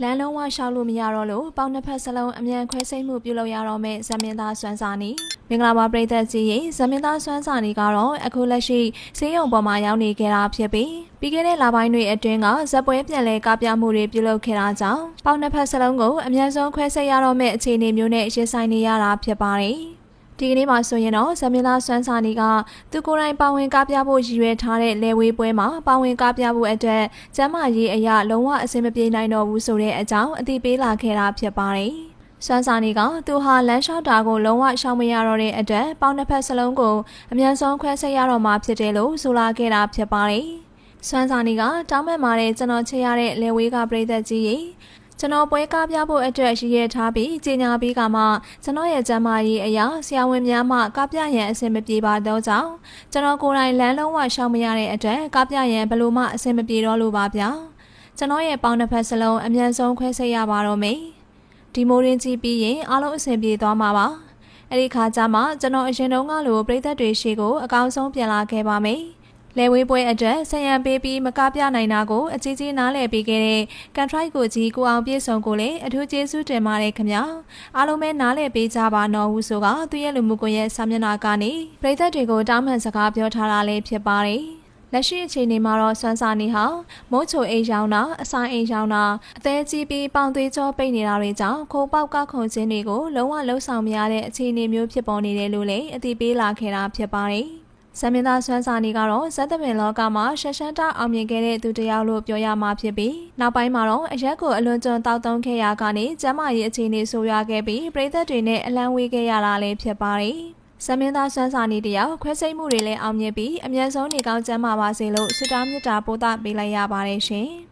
လမ်းလုံးဝရှောက်လို့မရတော့လို့ပေါင်းနှစ်ဖက်စလုံးအမြန်ခွဲစိတ်မှုပြုလုပ်ရတော့မယ့်ဇမင်သားစွမ်းစာနီမင်္ဂလာပါပရိသတ်ကြီးရေဇမင်သားစွမ်းစာနီကတော့အခုလက်ရှိဆေးရုံပေါ်မှာရောက်နေကြတာဖြစ်ပြီးပြီးခဲ့တဲ့လပိုင်းတွေအတွင်းကဇက်ပွဲပြန်လဲကပြမှုတွေပြုလုပ်ခဲ့တာကြောင့်ပေါင်းနှစ်ဖက်စလုံးကိုအမြန်ဆုံးခွဲစိတ်ရတော့မယ့်အခြေအနေမျိုးနဲ့ရင်ဆိုင်နေရတာဖြစ်ပါတယ် ဒီကနေ့မှာဆိုရင်တော့ဇမင်းသားစွမ်းစာနီကသူကိုယ်တိုင်ပါဝင်ကားပြဖို့ရည်ရွယ်ထားတဲ့လေဝေးပွဲမှာပါဝင်ကားပြဖို့အတွက်ကျမ်းမာရေးအရာလုံးဝအဆင်မပြေနိုင်တော့ဘူးဆိုတဲ့အကြောင်းအသိပေးလာခဲ့တာဖြစ်ပါတယ်။စွမ်းစာနီကသူဟာလမ်းလျှောက်တာကိုလုံးဝရှောင်မရတော့တဲ့အတွက်ပေါင်းတစ်ဖက်စလုံးကိုအမြန်ဆုံးခွဲစိတ်ရတော့မှာဖြစ်တယ်လို့ဆိုလာခဲ့တာဖြစ်ပါတယ်။စွမ်းစာနီကတောင်းပန်မာတဲ့ကျွန်တော်ချေရတဲ့လေဝေးကပြည်သက်ကြီးရေ ကျွန်တော်ပွဲကားပြဖို့အတွက်ရည်ရထားပြီးကြီးညာပြီးကမှကျွန်တော်ရဲ့ကျမ်းမာရေးအရာဆရာဝန်များမှကားပြရန်အဆင်မပြေပါတော့ကြောင့်ကျွန်တော်ကိုယ်တိုင်လမ်းလုံးဝရှောင်မရတဲ့အတွက်ကားပြရန်ဘယ်လို့မှအဆင်မပြေတော့လို့ပါဗျာကျွန်တော်ရဲ့ပေါင်းတစ်ဖက်စလုံးအမြန်ဆုံးခွဲစိတ်ရပါတော့မယ်ဒီမိုရင်းကြီးပြီးရင်အားလုံးအဆင်ပြေသွားမှာပါအဲ့ဒီခါကျမှကျွန်တော်အရင်တုန်းကလိုပြည်သက်တွေရှိကိုအကောင်းဆုံးပြန်လာခဲ့ပါမယ် လဲဝေးပွဲအတွက်ဆံရံပေးပြီးမကားပြနိုင်တာကိုအကြီးကြီးနားလည်ပေးခဲ့တဲ့ကန်ထရိုက်ကိုကြီးကိုအောင်ပြေဆုံးကိုလည်းအထူးကျေးဇူးတင်ပါတယ်ခင်ဗျာအားလုံးပဲနားလည်ပေးကြပါနော်ဟုဆိုကသူရဲ့လူမှုကွန်ရက်စာမျက်နှာကနေပြည်သက်တွေကိုတောင်းပန်စကားပြောထားတာလည်းဖြစ်ပါတယ်လက်ရှိအခြေအနေမှာတော့စွမ်းစာနေဟာမုတ်ချိုအိမ်ရောင်တာအဆိုင်အိမ်ရောင်တာအသေးကြီးပြီးပေါင်သွေးကြောပိတ်နေတာတွေကြောင့်ခိုးပေါက်ကခုန်ခြင်းတွေကိုလုံးဝလှုပ်ဆောင်မရတဲ့အခြေအနေမျိုးဖြစ်ပေါ်နေတယ်လို့လည်းအသိပေးလာခဲ့တာဖြစ်ပါတယ်။ ဇမင်းသားဆွမ်းစာနေကတော့ဇက်တပင်လောကမှာရှက်ရှမ်းတအောင်မြင်ခဲ့တဲ့သူတစ်ယောက်လို့ပြောရမှာဖြစ်ပြီးနောက်ပိုင်းမှာတော့အရက်ကိုအလွန်ကျွံတောက်တုံးခဲ့ရကနေကျမ်းမာရေးအခြေအနေဆိုးရွားခဲ့ပြီးပြည်သက်တွေနဲ့အလံဝေးခဲ့ရတာလည်းဖြစ်ပါတယ်။ဇမင်းသားဆွမ်းစာနေတယောက်ခွဲစိတ်မှုတွေလည်းအောင်မြင်ပြီးအမြန်ဆုံးနေကောင်းကျန်းမာပါစေလို့ဆုတောင်းမေတ္တာပို့သပေးလိုက်ရပါတယ်ရှင်။